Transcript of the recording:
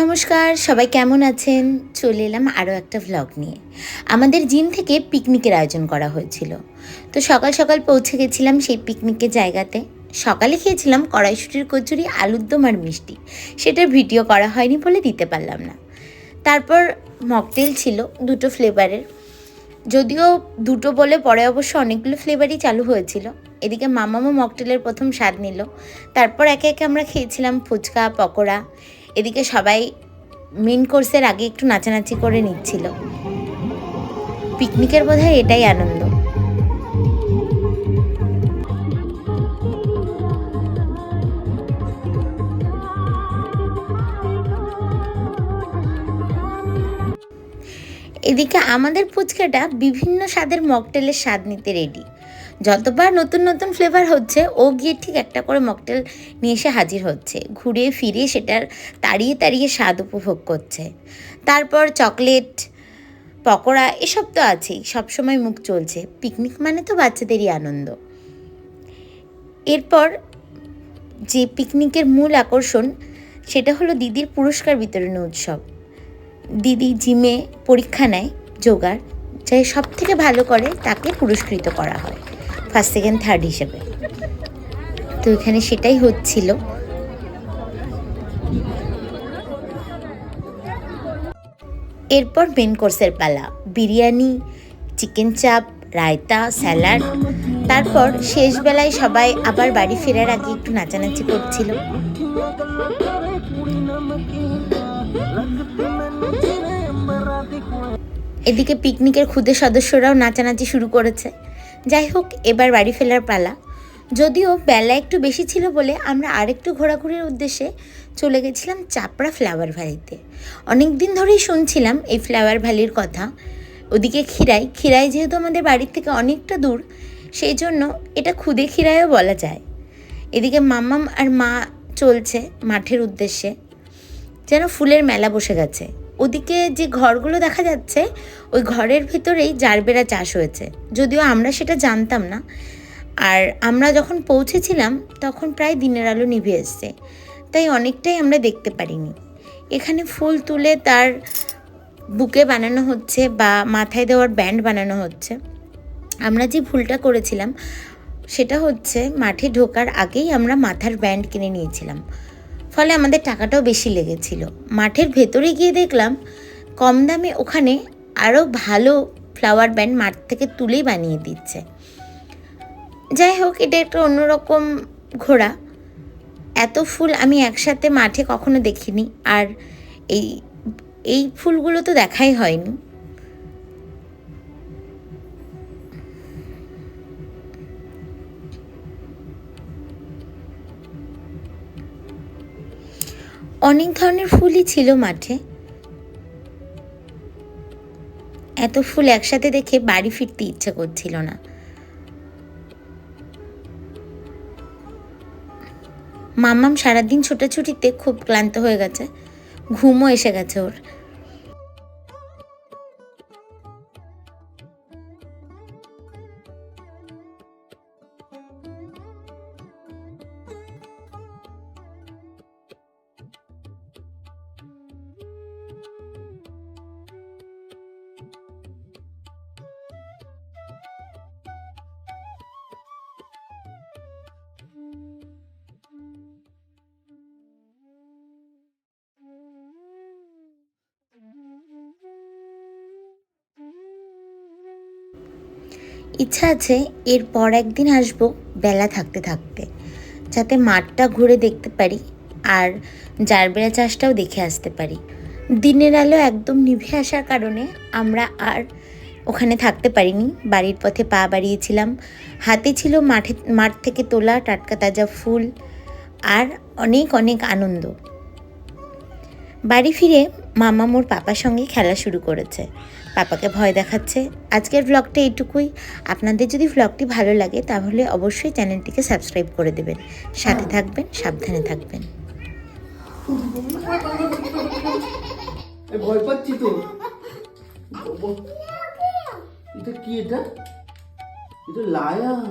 নমস্কার, সবাই কেমন আছেন? চলে এলাম আরও একটা ভ্লগ নিয়ে। আমাদের জিম থেকে পিকনিকের আয়োজন করা হয়েছিল। তো সকাল সকাল পৌঁছে গেছিলাম সেই পিকনিকের জায়গাতে। সকালে খেয়েছিলাম কড়াইশুটির কচুরি, আলুর দম আর মিষ্টি। সেটার ভিডিও করা হয়নি বলে দিতে পারলাম না। তারপর মকটেল ছিল দুটো ফ্লেভারের যদিও দুটো বলে পরে অবশ্য অনেকগুলো ফ্লেভারই চালু হয়েছিল। এদিকে মামামো মকটেলের প্রথম স্বাদ নিল। তারপর একে একে আমরা খেয়েছিলাম ফুচকা, পকোড়া। এদিকে সবাই মেন কোর্সের আগে একটু নাচানাচি করে নিচ্ছিল। পিকনিকের বোধহয় এটাই আনন্দ। এদিকে আমাদের ফুচকাটা বিভিন্ন স্বাদের মকটেলের স্বাদ নিতে রেডি যতবার নতুন নতুন ফ্লেভার হচ্ছে, ও গিয়ে ঠিক একটা করে মকটেল নিয়ে এসে হাজির হচ্ছে। ঘুরে ফিরে সেটার তাড়িয়ে তাড়িয়ে স্বাদ উপভোগ করছে। তারপর চকলেট পকোড়া, এসব তো আছেই, সবসময় মুখ চলছে। পিকনিক মানে তো বাচ্চাদেরই আনন্দ। এরপর যে পিকনিকের মূল আকর্ষণ, সেটা হলো দিদির পুরস্কার বিতরণী উৎসব। দিদি জিমে পরীক্ষা নেয়, যোগার যে সব থেকে ভালো করে তাকে পুরস্কৃত করা হয়। ফার্স্ট, সেকেন্ড, থার্ড হিসেবে। তো এখানে সেটাই হচ্ছিল। এরপর মেন কোর্সের পালা। বিরিয়ানি চিকেন চাপ রায়তা স্যালাড তারপর শেষ বেলায় সবাই আবার বাড়ি ফেরার আগে একটু নাচানাচি করছিল। এদিকে পিকনিকের ক্ষুদে সদস্যরাও নাচানাচি শুরু করেছে। যাই হোক এবার বাড়ি ফেরার পালা। যদিও বেলা একটু বেশি ছিল বলে আমরা আরেকটু ঘোরাঘুরির উদ্দেশ্যে চলে গেছিলাম চাপড়া ফ্লাওয়ার ভ্যালিতে। অনেক দিন ধরেই শুনছিলাম এই ফ্লাওয়ার ভ্যালির কথা। ওদিকে খিরাই খিরাই যেহেতু আমাদের বাড়ির থেকে অনেকটা দূর, সেই জন্য এটা খুদে খিরাইও বলা যায়। এদিকে মাম্মাম আর মা চলছে মাঠের উদ্দেশ্যে। যেন ফুলের মেলা বসে গেছে। ওদিকে যে ঘরগুলো দেখা যাচ্ছে, ওই ঘরের ভেতরেই জারবেরা চাষ হয়েছে। যদিও আমরা সেটা জানতাম না। আর আমরা যখন পৌঁছেছিলাম, তখন প্রায় দিনের আলো নিভে এসছে। তাই অনেকটাই আমরা দেখতে পারিনি। এখানে ফুল তুলে তার বুকে বানানো হচ্ছে বা মাথায় দেওয়ার ব্যান্ড বানানো হচ্ছে। আমরা যে ভুলটা করেছিলাম, সেটা হচ্ছে মাঠে ঢোকার আগেই আমরা মাথার ব্যান্ড কিনে নিয়েছিলাম। ফলে আমাদের টাকাটাও বেশি লেগেছিল। মাঠের ভেতরে গিয়ে দেখলাম কম দামে ওখানে আরও ভালো ফ্লাওয়ার ব্যান্ড মাঠ থেকে তুলেই বানিয়ে দিচ্ছে। যাই হোক, এটা একটা অন্যরকম ঘোড়া এত ফুল আমি একসাথে মাঠে কখনো দেখিনি। আর এই এই ফুলগুলো তো দেখাই হয়নি। অনেক ধরনের ফুলই ছিল মাঠে। এত ফুল একসাথে দেখে বাড়ি ফিরতে ইচ্ছে করছিল না। মাম্মাম সারাদিন ছোটাছুটিতে খুব ক্লান্ত হয়ে গেছে। ঘুমও এসে গেছে ওর। ইচ্ছা আছে এরপর একদিন আসব বেলা থাকতে থাকতে, যাতে মাঠটা ঘুরে দেখতে পারি আর জারবেরা চাষটাও দেখে আসতে পারি। দিনের আলো একদম নিভে আসার কারণে আমরা আর ওখানে থাকতে পারিনি। বাড়ির পথে পা বাড়িয়েছিলাম। হাতে ছিল মাঠে, মাঠ থেকে তোলা টাটকা তাজা ফুল আর অনেক অনেক আনন্দ। বাড়ি ফিরে মামা মোর পাপার সঙ্গে খেলা শুরু করেছে। পাপাকে ভয় দেখাচ্ছে। আজকের ব্লগটা এইটুকুই। আপনাদের যদি ব্লগটি ভালো লাগে তাহলে অবশ্যই চ্যানেলটিকে সাবস্ক্রাইব করে দেবেন। সাথে থাকবেন সাবধানে থাকবেন। ভয় পাচ্ছি তো। এটা কি এটা? এটা লায়ন